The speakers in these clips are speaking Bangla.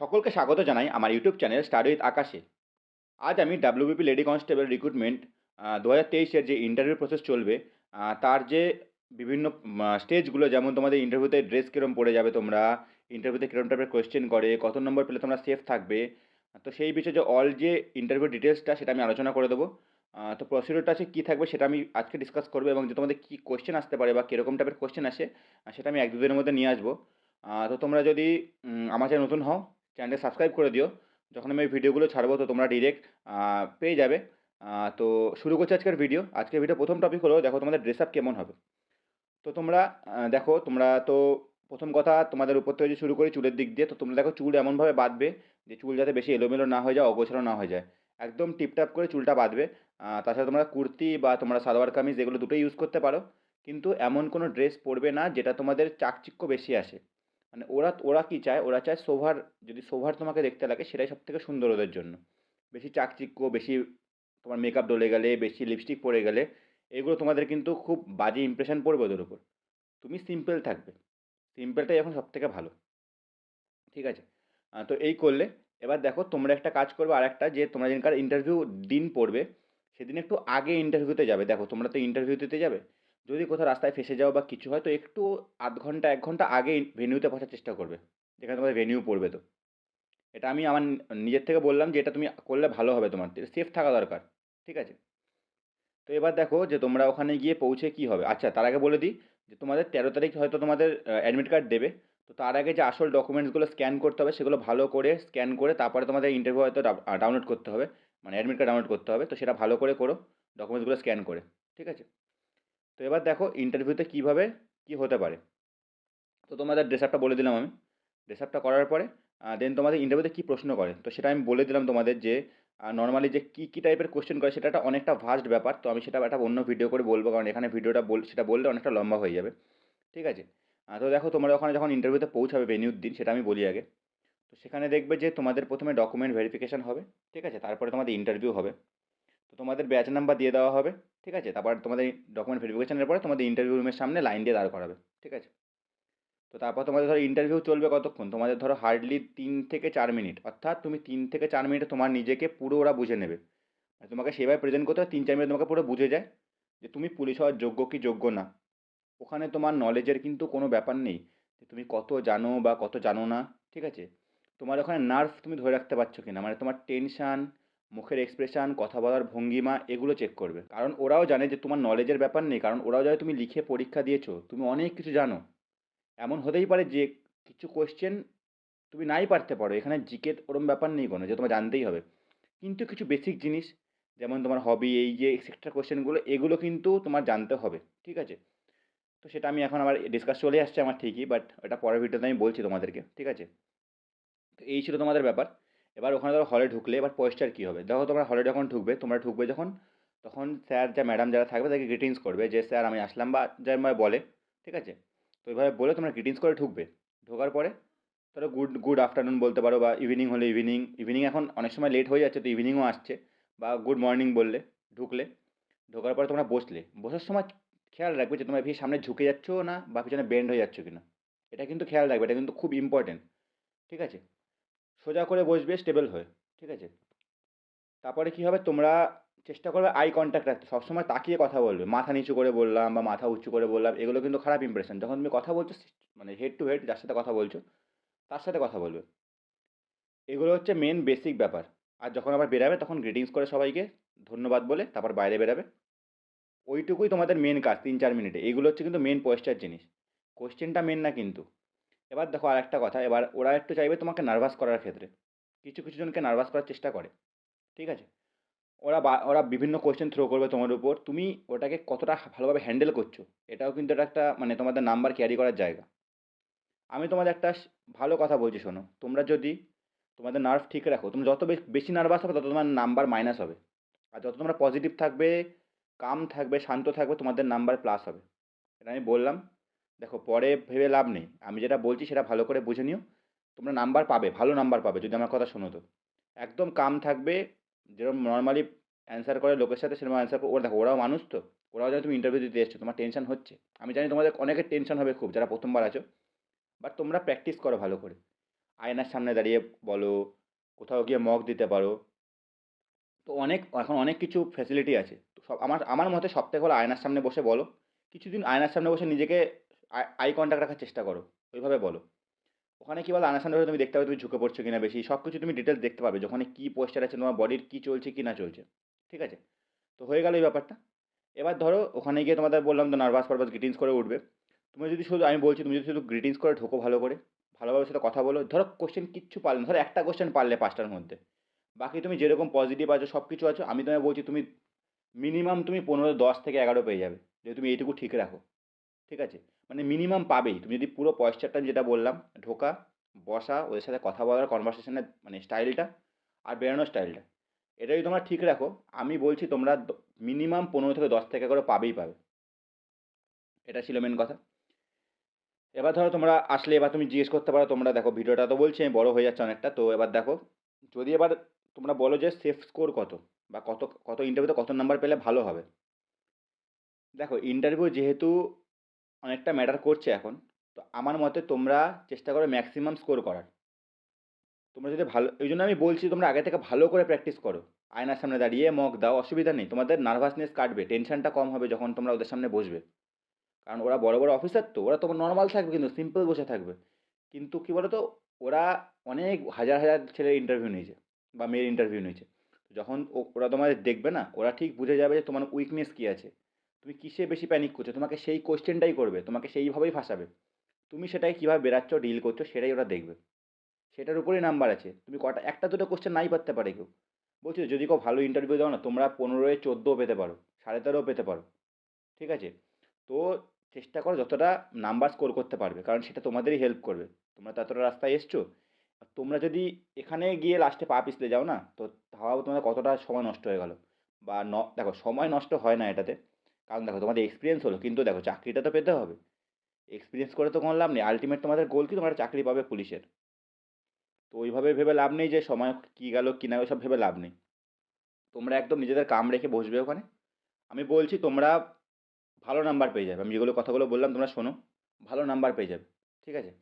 সকলকে স্বাগত জানাই আমার ইউটিউব চ্যানেল স্টাডি উইথ আকাশে আজ আমি ডাব্লিউবিপি লেডি কনস্টেবল রিক্রুটমেন্ট দু হাজার তেইশের যে ইন্টারভিউ প্রসেস চলবে তার যে বিভিন্ন স্টেজগুলো যেমন তোমাদের ইন্টারভিউতে ড্রেস কীরকম পড়ে যাবে তোমরা ইন্টারভিউতে কীরকম টাইপের কোয়েশ্চেন করে, কত নম্বর পেলে তোমরা সেফ থাকবে, তো সেই বিষয়ে যে অল যে ইন্টারভিউ ডিটেলসটা সেটা আমি আলোচনা করে দেবো। তো প্রসিডিওরটা আছে কী থাকবে সেটা আমি আজকে ডিসকাস করব এবং যে তোমাদের কী কোয়েশ্চেন আসতে পারে বা কীরকম টাইপের কোয়েশ্চেন আসে সেটা আমি এক দুদিনের মধ্যে নিয়ে আসব। তো তোমরা যদি আমার চ্যানেল নতুন হও চ্যানেলটা সাবস্ক্রাইব করে দিও। যখন আমি ভিডিওগুলো ছাড়বো, তো তোমরা ডিরেক্ট পেয়ে যাবে। তো শুরু করছি আজকের ভিডিও আজকের ভিডিও প্রথম টপিক হলো, দেখো তোমাদের ড্রেস আপ কেমন হবে। তো তোমরা দেখো, তোমরা তো প্রথম কথা, তোমাদের উপর থেকে শুরু করি চুলের দিক দিয়ে, তো তোমরা দেখো চুল এমনভাবে বাঁধবে যে চুল যাতে বেশি এলোমেলো না হয়ে যায়, অগোছালো না হয়ে যায়। একদম টিপটাপ করে চুলটা বাঁধবে। তাছাড়া তোমরা কুর্তি বা তোমরা সালোয়ার কামিজ এগুলো দুটোই ইউজ করতে পারো। কিন্তু এমন কোনো ড্রেস পরবে না যেটা তোমাদের চাকচিক্য বেশি আসে। মানে ওরা ওরা কী চায়? ওরা চায় সোভার যদি সোভার তোমাকে দেখতে লাগে, সেটাই সব থেকে সুন্দর ওদের জন্য। বেশি চাকচিক্য, বেশি তোমার মেকআপ ডলে গেলে, বেশি লিপস্টিক পরে গেলে, এগুলো তোমাদের কিন্তু খুব বাজে ইমপ্রেশন পড়বে ওদের উপর। তুমি সিম্পল থাকবে। সিম্পলটাই এখন সব থেকে ভালো। ঠিক আছে? তো এই করলে, এবার দেখো তোমরা একটা কাজ করবে আর একটা যে তোমরা যেদিনকার ইন্টারভিউ দিন পড়বে, সেদিন একটু আগে ইন্টারভিউতে যাবে। দেখো তোমরা তো ইন্টারভিউ দিতে যাবে। যদি কোথাও রাস্তায় ফেসে যাও বা কিছু হয়, তো একটু আধ ঘণ্টা, এক ঘণ্টা আগে ভেনিউতে পৌঁছার চেষ্টা করবে। যেখানে তোমাদের ভেনিউ পড়বে তো। এটা আমি আমার নিজের থেকে বললাম যে, এটা তুমি করলে ভালো হবে তোমার সেফ থাকা দরকার, ঠিক আছে? তো এবার দেখো যে, তোমরা ওখানে গিয়ে পৌঁছে কি হবে? আচ্ছা তার আগে বলে দিই যে, তোমাদের তেরো তারিখ হয়তো তোমাদের অ্যাডমিট কার্ড দেবে। তো তার আগে যে আসল ডকুমেন্টসগুলো স্ক্যান করতে হবে, সেগুলো ভালো করে স্ক্যান করে তারপরে তোমাদের ইন্টারভিউ হয়তো ডাউনলোড করতে হবে। মানে অ্যাডমিট কার্ড ডাউনলোড করতে হবে। তো সেটা ভালো করে করো ডকুমেন্টসগুলো স্ক্যান করে, ঠিক আছে? তো এবার দেখো ইন্টারভিউতে কীভাবে কী হতে পারে। তো তোমাদের ড্রেস আপটা বলে দিলাম আমি। ড্রেস আপটা করার পরে দেন তোমাদের ইন্টারভিউতে কী প্রশ্ন করে। তো সেটা আমি বলে দিলাম তোমাদের যে নর্মালি যে কী কী টাইপের কোশ্চেন করে সেটা একটা অনেকটা ভাস্ট ব্যাপার। তো আমি সেটা একটা অন্য ভিডিও করে বলব, কারণ এখানে ভিডিওটা বল, সেটা বললে অনেকটা লম্বা হয়ে যাবে। ঠিক আছে? তো দেখো তোমরা ওখানে যখন ইন্টারভিউতে পৌঁছাবে ভেনিউর দিন, সেটা আমি বলি আগে। তো সেখানে দেখবে যে তোমাদের প্রথমে ডকুমেন্ট ভেরিফিকেশান হবে। ঠিক আছে? তারপরে তোমাদের ইন্টারভিউ হবে। তো তোমাদের ব্যাচ নাম্বার দিয়ে দেওয়া হবে। ঠিক আছে? তারপর তোমাদের ডকুমেন্ট ভেরিফিকেশানের পরে তোমাদের ইন্টারভিউ রুমের সামনে লাইন দিয়ে দাঁড় করাবে। ঠিক আছে? তো তারপর তোমাদের ধরো ইন্টারভিউ চলবে কতক্ষণ? তোমাদের ধরো হার্ডলি তিন থেকে চার মিনিট অর্থাৎ তুমি তিন থেকে চার মিনিটে তোমার নিজেকে পুরো ওরা বুঝে নেবে। তোমাকে সেভাবে প্রেজেন্ট করতে তিন চার মিনিট তোমাকে পুরো বুঝে যায় যে তুমি পুলিশ হওয়ার যোগ্য কি যোগ্য না। ওখানে তোমার নলেজের কিন্তু কোনো ব্যাপার নেই যে তুমি কত জানো বা কত জানো না। ঠিক আছে? তোমার ওখানে নার্ভ তুমি ধরে রাখতে পারছ কি না মানে তোমার টেনশান মুখের এক্সপ্রেশন কথা বলার ভঙ্গিমা, এগুলো চেক করবে। কারণ ওরাও জানে যে তোমার নলেজের ব্যাপার নেই, কারণ ওরাও জানে তুমি লিখে পরীক্ষা দিয়েছ, তুমি অনেক কিছু জানো। এমন হতেই পারে যে কিছু কোয়েশ্চেন তুমি নাই পারতে পারো, এখানে জিকে ওরম ব্যাপার নেই কোনো, যে তোমার জানতেই হবে। কিন্তু কিছু বেসিক জিনিস, যেমন তোমার হবি এই যে এক্সেট্রা কোয়েশ্চেনগুলো এগুলো কিন্তু তোমার জানতে হবে, ঠিক আছে? তো সেটা আমি এখন আমার ডিসকাস চলে আসছে আমার ঠিকই বাট এটা পরের ভিডিওতে আমি বলছি তোমাদেরকে, ঠিক আছে? তো এই ছিল তোমাদের ব্যাপার। এবার ওখানে ধরো হলে ঢুকলে এবার পয়েস্টার কী হবে? দেখো তোমরা হলে যখন ঢুকবে, তোমরা ঢুকবে যখন, তখন স্যার যা ম্যাডাম যারা থাকবে তাকে গ্রিটিংস করবে যে স্যার আমি আসলাম বা যেমন বলে। ঠিক আছে? তো এইভাবে বলে তোমরা গ্রিটিংস করে ঢুকবে। ঢোকার পরে ধরো গুড গুড আফটারনুন বলতে পারো বা ইভিনিং হলে ইভিনিং ইভিনিং এখন অনেক সময় লেট হয়ে যাচ্ছে তো ইভিনিংও আসছে বা গুড মর্নিং বললে ঢুকলে। ঢোকার পরে তোমরা বসলে। বসার সময় খেয়াল রাখবে যে তোমরা ভি সামনে ঝুঁকে যাচ্ছ না বা পিছনে বেন্ড হয়ে যাচ্ছ কিনা। এটা কিন্তু খেয়াল রাখবে, এটা কিন্তু খুব ইম্পর্টেন্ট ঠিক আছে? সোজা করে বসবে স্টেবল হয়ে, ঠিক আছে? তারপরে কী হবে? তোমরা চেষ্টা করবে আই কন্ট্যাক্ট রাখতে। সবসময় তাকিয়ে কথা বলবে। মাথা নিচু করে বললাম বা মাথা উঁচু করে বললাম, এগুলো কিন্তু খারাপ ইমপ্রেশন যখন তুমি কথা বলছো মানে হেড টু হেড যার সাথে কথা বলছো, তার সাথে কথা বলবে। এগুলো হচ্ছে মেন বেসিক ব্যাপার। আর যখন আবার বেরাবে, তখন গ্রিটিংস করে সবাইকে, ধন্যবাদ বলে তারপর বাইরে বেরাবে। ওইটুকুই তোমাদের মেন কাজ, তিন চার মিনিটে। এইগুলো হচ্ছে কিন্তু মেন পয়েস্টার জিনিস। কোশ্চেনটা মেন না কিন্তু। এবার দেখো আর একটা কথা, এবার ওরা একটু চাইবে তোমাকে নার্ভাস করার ক্ষেত্রে। কিছু কিছু জনকে নার্ভাস করার চেষ্টা করে, ঠিক আছে? ওরা বা, ওরা বিভিন্ন কোয়েশ্চেন থ্রো করবে তোমার উপর। তুমি ওটাকে কতটা ভালোভাবে হ্যান্ডেল করছ, এটাও কিন্তু এটা একটা মানে তোমাদের নাম্বার ক্যারি করার জায়গা। আমি তোমাদের একটা ভালো কথা বলছি শোনো, তোমরা যদি তোমাদের নার্ভ ঠিক রাখো তুমি যত বেশি নার্ভাস হবে, তত তোমার নাম্বার মাইনাস হবে। আর যত তোমরা পজিটিভ থাকবে কাম থাকবে, শান্ত থাকবে, তোমাদের নাম্বার প্লাস হবে। এটা আমি বললাম। দেখো, পরে ভেবে লাভ নেই। আমি যেটা বলছি সেটা ভালো করে বুঝে নিও। তোমরা নাম্বার পাবে, ভালো নাম্বার পাবে, যদি আমার কথা শোনো তো। একদম কাম থাকবে, যেরকম নর্মালি অ্যান্সার করে লোকের সাথে, সেরকম অ্যান্সার করে, ওরা দেখো, ওরাও মানুষ তো। ওরাও জানে তুমি ইন্টারভিউ দিতে এসছো, তোমার টেনশন হচ্ছে। আমি জানি তোমাদের অনেকের টেনশন হবে খুব, যারা প্রথমবার আছো। বাট তোমরা প্র্যাকটিস করো ভালো করে। আয়নার সামনে দাঁড়িয়ে বলো, কোথাও গিয়ে মক দিতে পারো। তো অনেক, এখন অনেক কিছু ফ্যাসিলিটি আছে। তো সব, আমার আমার মতে সবথেকে ভালো আয়নার সামনে বসে বলো। কিছুদিন আয়নার সামনে বসে নিজেকে আই কন্ট্যাক্ট রাখার চেষ্টা করো, ওইভাবে বলো। ওখানে কী বলো আয়নার সামনে তুমি দেখতে পাবে তুমি ঝুঁকে পড়ছো কিনা বেশি সব কিছু তুমি ডিটেলস দেখতে পাবে যে ওখানে কী পোস্টার আছে, তোমার বডির কী চলছে, কি না চলছে, ঠিক আছে? তো হয়ে গেল এই ব্যাপারটা। এবার ধরো, ওখানে গিয়ে তোমাদের বললাম তো নার্ভাস ফার্ভাস গ্রিটিংস করে উঠবে। তুমি যদি শুধু, আমি বলছি তুমি যদি শুধু গ্রিটিংস করে ঢোকো ভালো করে, ভালোভাবে সাথে কথা বলো। ধরো কোশ্চেন কিচ্ছু পারলে ধরো একটা কোশ্চেন পারলে পাঁচটার মধ্যে। বাকি তুমি যেরকম পজিটিভ আছো সব কিছু আছো, আমি তোমায় বলছি তুমি মিনিমাম তুমি পনেরো দশ থেকে এগারো পেয়ে যাবে যদি তুমি এইটুকু ঠিক রাখো, ঠিক আছে? মানে মিনিমাম পাবেই। তুমি যদি পুরো পয়সাটা যেটা বললাম, ঢোকা, বসা, ওদের সাথে কথা বলার কনভারসেশনের মানে স্টাইলটা আর বেরোনোর স্টাইলটা এটা যদি তোমরা ঠিক রাখো, আমি বলছি তোমরা মিনিমাম পনেরো থেকে দশ থেকে করে পাবেই পাবে। এটা ছিল মেন কথা। এবার ধরো তোমরা আসলে এবার তুমি জিজ্ঞেস করতে পারো, তোমরা দেখো ভিডিওটা তো বলছি, আমি বড় হয়ে যাচ্ছে অনেকটা, তো এবার দেখো, যদি এবার তোমরা বলো যে সেফ স্কোর কত বা কত কত ইন্টারভিউতে কত নাম্বার পেলে ভালো হবে। দেখো ইন্টারভিউ যেহেতু অনেকটা ম্যাটার করছে এখন। তো আমার মতে তোমরা চেষ্টা করো ম্যাক্সিমাম স্কোর করার। তোমরা যদি ভালো, এই জন্য আমি বলছি তোমরা আগে থেকে ভালো করে প্র্যাকটিস করো। আয়নার সামনে দাঁড়িয়ে মক দাও, অসুবিধা নেই। তোমাদের নার্ভাসনেস কাটবে টেনশনটা কম হবে যখন তোমরা ওদের সামনে বসবে। কারণ ওরা বড় বড় অফিসার তো, ওরা তোমার নর্মাল থাকবে কিন্তু সিম্পল বসে থাকবে। কিন্তু কী বলো তো ওরা অনেক হাজার হাজার ছেলের ইন্টারভিউ নিয়েছে বা মেয়ের ইন্টারভিউ নিয়েছে। যখন ওরা তোমাদের দেখবে না, ওরা ঠিক বুঝে যাবে যে তোমার উইকনেস কী আছে। তুমি কিসে বেশি প্যানিক করছ? তোমাকে সেই কোশ্চেনটাই করবে, তোমাকে সেইভাবেই ফাঁসাবে। তুমি সেটাই কীভাবে বেরাচ্ছ ডিল করছ, সেটাই ওরা দেখবে। সেটার উপরেই নাম্বার আছে। তুমি কটা, একটা, দুটো কোশ্চেন নাই পারতে পারে কেউ। বলছি, যদি কেউ ভালো ইন্টারভিউ দাও না, তোমরা পনেরোয় চোদ্দোও পেতে পারো, সাড়ে তেরোও পেতে পারো। ঠিক আছে? তো চেষ্টা করো যতটা নাম্বার স্কোর করতে পারবে, কারণ সেটা তোমাদেরই হেল্প করবে। তোমরা তো এতটা রাস্তায় এসছো। তোমরা যদি এখানে গিয়ে লাস্টে পা পিছলে যাও না, তো ভাবো তোমাদের কতটা সময় নষ্ট হয়ে গেল? বা ন, দেখো, সময় নষ্ট হয় না এটাতে। কারণ দেখো তোমাদের এক্সপিরিয়েন্স হলো, কিন্তু দেখো চাকরিটা তো পেতে হবে। এক্সপিরিয়েন্স করে তো কোনো লাভ নেই। আলটিমেট তোমাদের গোল কি? তোমরা চাকরি পাবে পুলিশের। তো ওইভাবে ভেবে লাভ নেই যে সময় কী গেল, কী না সব ভেবে লাভ নেই। তোমরা একদম নিজেদের কাম রেখে বসবে ওখানে। আমি বলছি তোমরা ভালো নাম্বার পেয়ে যাবে। আমি যেগুলো কথাগুলো বললাম, তোমরা শোনো। ভালো নাম্বার পেয়ে যাবে। ঠিক আছে?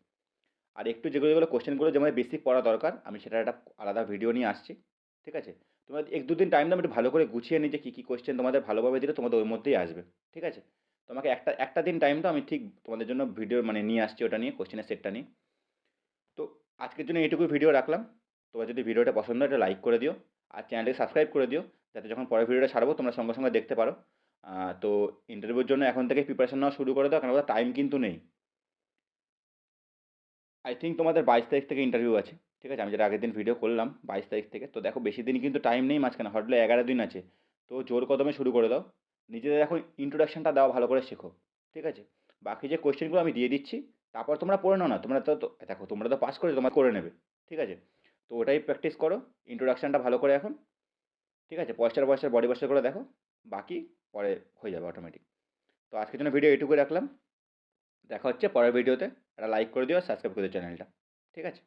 আর একটু যেগুলো যেগুলো কোশ্চেনগুলো যেমন বেসিক পড়া দরকার, আমি সেটা একটা আলাদা ভিডিও নিয়ে আসছি। ঠিক আছে? তোমরা এক দুদিন টাইম দাও একটু ভালো করে গুছিয়ে নিই যে কী কী কোশ্চেন তোমাদের ভালোভাবে দিলে তোমাদের ওর মধ্যেই আসবে, ঠিক আছে? তোমাকে একটা একটা দিন টাইম দাও আমি ঠিক তোমাদের জন্য ভিডিও মানে নিয়ে আসছি ওটা নিয়ে কোশ্চেনের সেটটা নিয়ে। তো আজকের জন্য এইটুকু ভিডিও রাখলাম। তোমার যদি ভিডিওটা পছন্দ হয় এটা লাইক করে দিও। আর চ্যানেলটাকে সাবস্ক্রাইব করে দিও। যাতে যখন পরের ভিডিওটা ছাড়বো তোমরা সঙ্গে সঙ্গে দেখতে পারো। তো ইন্টারভিউর জন্য এখন থেকে প্রিপারেশন নেওয়া শুরু করে দাও। কারণ ওটা টাইম কিন্তু নেই। আই থিঙ্ক তোমাদের বাইশ তারিখ থেকে ইন্টারভিউ আছে। ঠিক আছে? আমি যেটা আগের দিন ভিডিও করলাম বাইশ তারিখ থেকে। তো দেখো বেশি দিন কিন্তু টাইম নেই মাঝখানে। হটলে এগারো দিন আছে। তো জোর কদমে শুরু করে দাও। নিজেদের এখন ইন্ট্রোডাকশানটা দেওয়া ভালো করে শেখো। ঠিক আছে? বাকি যে কোয়েশ্চেনগুলো আমি দিয়ে দিচ্ছি, তারপর তোমরা পড়ে নাও না। তোমরা তো দেখো, তোমরা তো পাস করে তোমরা করে নেবে। ঠিক আছে? তো ওটাই প্র্যাকটিস করো। ইন্ট্রোডাকশানটা ভালো করে এখন। ঠিক আছে? পয়সার পয়সার বডি পয়সা করে দেখো। বাকি পরে হয়ে যাবে অটোমেটিক তো আজকের জন্য ভিডিও এইটুকুই রাখলাম। দেখা হচ্ছে পরের ভিডিওতে একটা লাইক করে দিও সাবস্ক্রাইব করে দিও চ্যানেলটা ঠিক আছে?